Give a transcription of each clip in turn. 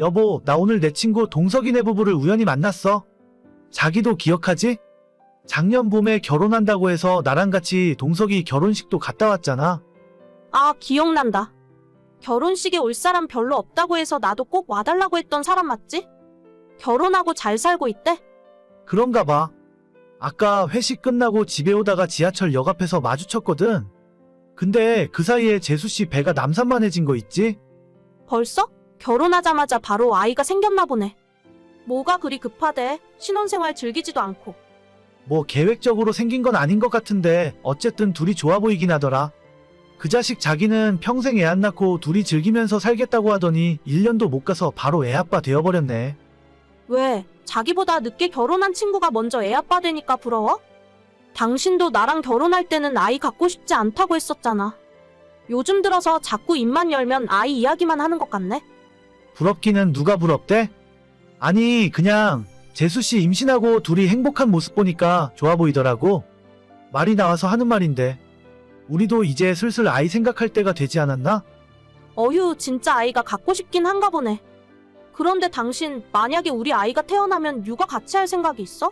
여보, 나 오늘 내 친구 동석이네 부부를 우연히 만났어. 자기도 기억하지? 작년 봄에 결혼한다고 해서 나랑 같이 동석이 결혼식도 갔다 왔잖아. 아, 기억난다. 결혼식에 올 사람 별로 없다고 해서 나도 꼭 와달라고 했던 사람 맞지? 결혼하고 잘 살고 있대? 그런가 봐. 아까 회식 끝나고 집에 오다가 지하철 역 앞에서 마주쳤거든. 근데 그 사이에 재수 씨 배가 남산만해진 거 있지? 벌써? 결혼하자마자 바로 아이가 생겼나 보네. 뭐가 그리 급하대? 신혼생활 즐기지도 않고. 뭐 계획적으로 생긴 건 아닌 것 같은데 어쨌든 둘이 좋아 보이긴 하더라. 그 자식 자기는 평생 애 안 낳고 둘이 즐기면서 살겠다고 하더니 1년도 못 가서 바로 애 아빠 되어버렸네. 왜? 자기보다 늦게 결혼한 친구가 먼저 애 아빠 되니까 부러워? 당신도 나랑 결혼할 때는 아이 갖고 싶지 않다고 했었잖아. 요즘 들어서 자꾸 입만 열면 아이 이야기만 하는 것 같네? 부럽기는 누가 부럽대? 아니 그냥 재수씨 임신하고 둘이 행복한 모습 보니까 좋아 보이더라고. 말이 나와서 하는 말인데 우리도 이제 슬슬 아이 생각할 때가 되지 않았나? 어휴, 진짜 아이가 갖고 싶긴 한가 보네. 그런데 당신, 만약에 우리 아이가 태어나면 육아 같이 할 생각이 있어?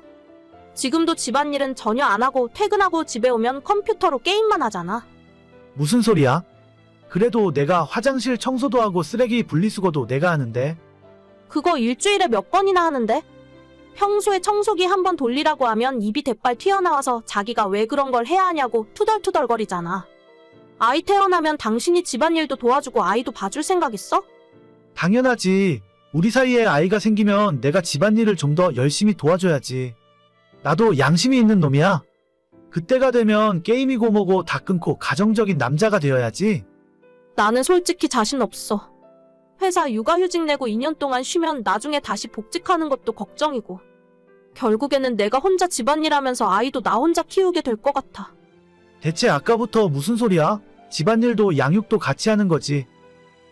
지금도 집안일은 전혀 안 하고 퇴근하고 집에 오면 컴퓨터로 게임만 하잖아. 무슨 소리야? 그래도 내가 화장실 청소도 하고 쓰레기 분리수거도 내가 하는데 그거 일주일에 몇 번이나 하는데? 평소에 청소기 한 번 돌리라고 하면 입이 대빨 튀어나와서 자기가 왜 그런 걸 해야 하냐고 투덜투덜거리잖아. 아이 태어나면 당신이 집안일도 도와주고 아이도 봐줄 생각 있어? 당연하지. 우리 사이에 아이가 생기면 내가 집안일을 좀 더 열심히 도와줘야지. 나도 양심이 있는 놈이야. 그때가 되면 게임이고 뭐고 다 끊고 가정적인 남자가 되어야지. 나는 솔직히 자신 없어. 회사 육아휴직 내고 2년 동안 쉬면 나중에 다시 복직하는 것도 걱정이고. 결국에는 내가 혼자 집안일 하면서 아이도 나 혼자 키우게 될 것 같아. 대체 아까부터 무슨 소리야? 집안일도 양육도 같이 하는 거지.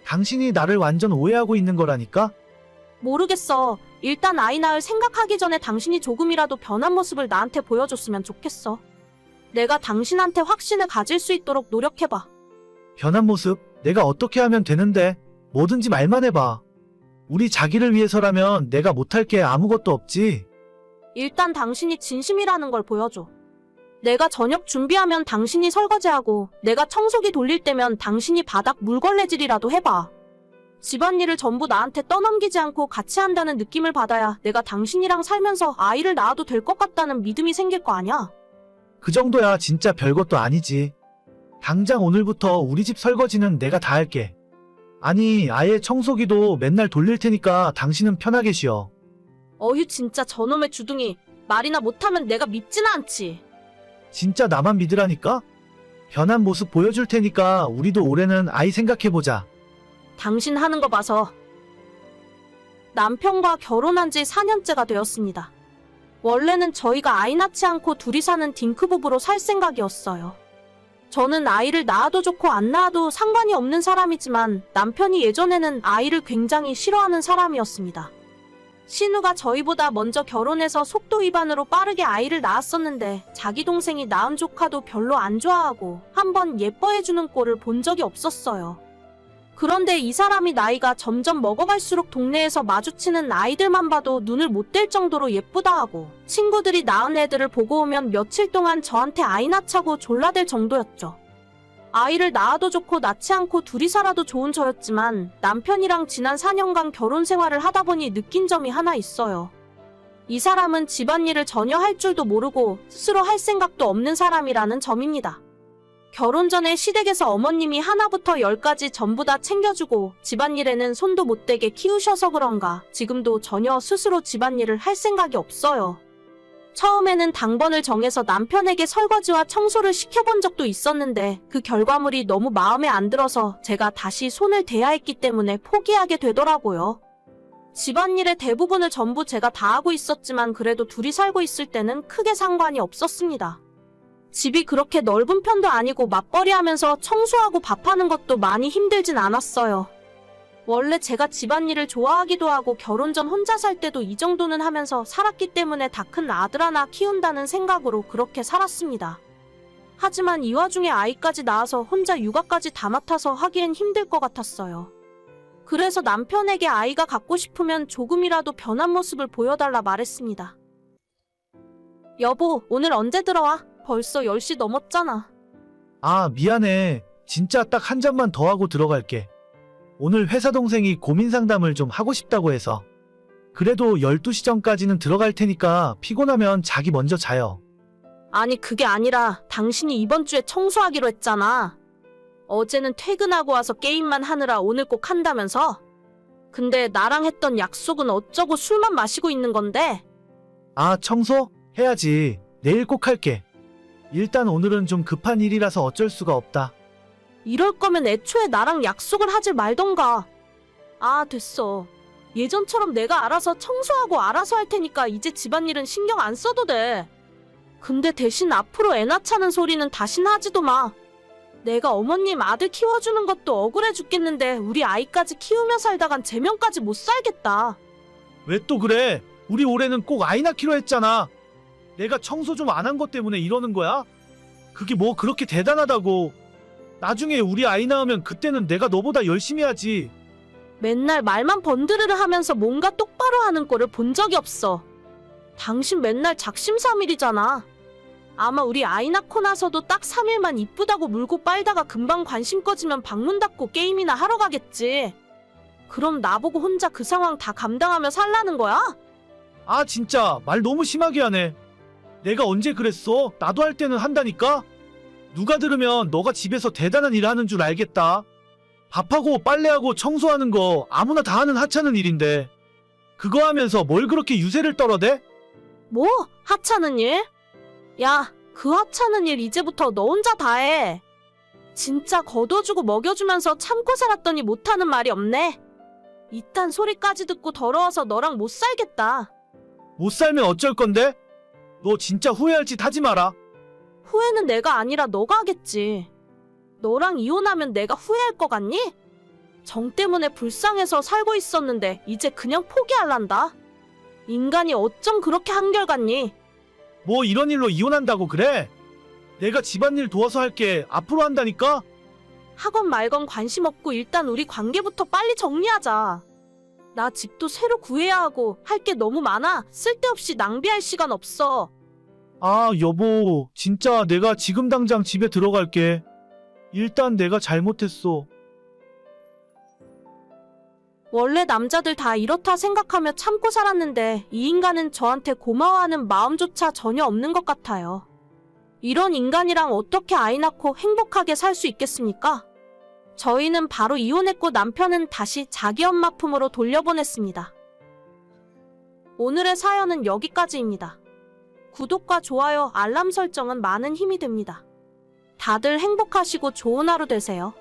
당신이 나를 완전 오해하고 있는 거라니까? 모르겠어. 일단 아이 낳을 생각하기 전에 당신이 조금이라도 변한 모습을 나한테 보여줬으면 좋겠어. 내가 당신한테 확신을 가질 수 있도록 노력해봐. 변한 모습? 내가 어떻게 하면 되는데? 뭐든지 말만 해봐. 우리 자기를 위해서라면 내가 못할 게 아무것도 없지. 일단 당신이 진심이라는 걸 보여줘. 내가 저녁 준비하면 당신이 설거지하고 내가 청소기 돌릴 때면 당신이 바닥 물걸레질이라도 해봐. 집안일을 전부 나한테 떠넘기지 않고 같이 한다는 느낌을 받아야 내가 당신이랑 살면서 아이를 낳아도 될 것 같다는 믿음이 생길 거 아니야. 그 정도야 진짜 별것도 아니지. 당장 오늘부터 우리 집 설거지는 내가 다 할게. 아니, 아예 청소기도 맨날 돌릴 테니까 당신은 편하게 쉬어. 어휴 진짜 저놈의 주둥이 말이나 못하면 내가 믿지는 않지. 진짜 나만 믿으라니까? 변한 모습 보여줄 테니까 우리도 올해는 아이 생각해보자. 당신 하는 거 봐서 남편과 결혼한 지 4년째가 되었습니다. 원래는 저희가 아이 낳지 않고 둘이 사는 딩크 부부로 살 생각이었어요. 저는 아이를 낳아도 좋고 안 낳아도 상관이 없는 사람이지만 남편이 예전에는 아이를 굉장히 싫어하는 사람이었습니다. 신우가 저희보다 먼저 결혼해서 속도 위반으로 빠르게 아이를 낳았었는데 자기 동생이 낳은 조카도 별로 안 좋아하고 한번 예뻐해주는 꼴을 본 적이 없었어요. 그런데 이 사람이 나이가 점점 먹어갈수록 동네에서 마주치는 아이들만 봐도 눈을 못 뗄 정도로 예쁘다 하고 친구들이 낳은 애들을 보고 오면 며칠 동안 저한테 아이 낳자고 졸라댈 정도였죠. 아이를 낳아도 좋고 낳지 않고 둘이 살아도 좋은 저였지만 남편이랑 지난 4년간 결혼 생활을 하다 보니 느낀 점이 하나 있어요. 이 사람은 집안일을 전혀 할 줄도 모르고 스스로 할 생각도 없는 사람이라는 점입니다. 결혼 전에 시댁에서 어머님이 하나부터 열까지 전부 다 챙겨주고 집안일에는 손도 못 대게 키우셔서 그런가 지금도 전혀 스스로 집안일을 할 생각이 없어요. 처음에는 당번을 정해서 남편에게 설거지와 청소를 시켜본 적도 있었는데 그 결과물이 너무 마음에 안 들어서 제가 다시 손을 대야 했기 때문에 포기하게 되더라고요. 집안일의 대부분을 전부 제가 다 하고 있었지만 그래도 둘이 살고 있을 때는 크게 상관이 없었습니다. 집이 그렇게 넓은 편도 아니고 맞벌이 하면서 청소하고 밥하는 것도 많이 힘들진 않았어요. 원래 제가 집안일을 좋아하기도 하고 결혼 전 혼자 살 때도 이 정도는 하면서 살았기 때문에 다 큰 아들 하나 키운다는 생각으로 그렇게 살았습니다. 하지만 이 와중에 아이까지 낳아서 혼자 육아까지 다 맡아서 하기엔 힘들 것 같았어요. 그래서 남편에게 아이가 갖고 싶으면 조금이라도 변한 모습을 보여달라 말했습니다. 여보, 오늘 언제 들어와? 벌써 10시 넘었잖아. 아, 미안해. 진짜 딱 한 잔만 더 하고 들어갈게. 오늘 회사 동생이 고민 상담을 좀 하고 싶다고 해서. 그래도 12시 전까지는 들어갈 테니까 피곤하면 자기 먼저 자요. 아니, 그게 아니라 당신이 이번 주에 청소하기로 했잖아. 어제는 퇴근하고 와서 게임만 하느라 오늘 꼭 한다면서? 근데 나랑 했던 약속은 어쩌고 술만 마시고 있는 건데? 아, 청소? 해야지. 내일 꼭 할게. 일단 오늘은 좀 급한 일이라서 어쩔 수가 없다. 이럴 거면 애초에 나랑 약속을 하질 말던가. 아, 됐어. 예전처럼 내가 알아서 청소하고 알아서 할 테니까 이제 집안일은 신경 안 써도 돼. 근데 대신 앞으로 애 낳자는 소리는 다신 하지도 마. 내가 어머님 아들 키워주는 것도 억울해 죽겠는데 우리 아이까지 키우며 살다간 제명까지 못 살겠다. 왜 또 그래? 우리 올해는 꼭 아이 낳기로 했잖아. 내가 청소 좀 안 한 것 때문에 이러는 거야? 그게 뭐 그렇게 대단하다고. 나중에 우리 아이 낳으면 그때는 내가 너보다 열심히 하지. 맨날 말만 번드르르 하면서 뭔가 똑바로 하는 꼴을 본 적이 없어. 당신 맨날 작심삼일이잖아. 아마 우리 아이 낳고 나서도 딱 3일만 이쁘다고 물고 빨다가 금방 관심 꺼지면 방문 닫고 게임이나 하러 가겠지. 그럼 나보고 혼자 그 상황 다 감당하며 살라는 거야? 아 진짜 말 너무 심하게 하네. 내가 언제 그랬어? 나도 할 때는 한다니까? 누가 들으면 너가 집에서 대단한 일 하는 줄 알겠다. 밥하고 빨래하고 청소하는 거 아무나 다 하는 하찮은 일인데. 그거 하면서 뭘 그렇게 유세를 떨어대? 뭐? 하찮은 일? 야, 그 하찮은 일 이제부터 너 혼자 다 해. 진짜 걷어주고 먹여주면서 참고 살았더니 못하는 말이 없네. 이딴 소리까지 듣고 더러워서 너랑 못 살겠다. 못 살면 어쩔 건데? 너 진짜 후회할 짓 하지 마라. 후회는 내가 아니라 너가 하겠지. 너랑 이혼하면 내가 후회할 것 같니? 정 때문에 불쌍해서 살고 있었는데 이제 그냥 포기할란다. 인간이 어쩜 그렇게 한결같니? 뭐 이런 일로 이혼한다고 그래? 내가 집안일 도와서 할게 앞으로 한다니까? 학원 말건 관심 없고 일단 우리 관계부터 빨리 정리하자. 나 집도 새로 구해야 하고 할 게 너무 많아. 쓸데없이 낭비할 시간 없어. 아 여보 진짜 내가 지금 당장 집에 들어갈게. 일단 내가 잘못했어. 원래 남자들 다 이렇다 생각하며 참고 살았는데 이 인간은 저한테 고마워하는 마음조차 전혀 없는 것 같아요. 이런 인간이랑 어떻게 아이 낳고 행복하게 살 수 있겠습니까? 저희는 바로 이혼했고 남편은 다시 자기 엄마 품으로 돌려보냈습니다. 오늘의 사연은 여기까지입니다. 구독과 좋아요, 알람 설정은 많은 힘이 됩니다. 다들 행복하시고 좋은 하루 되세요.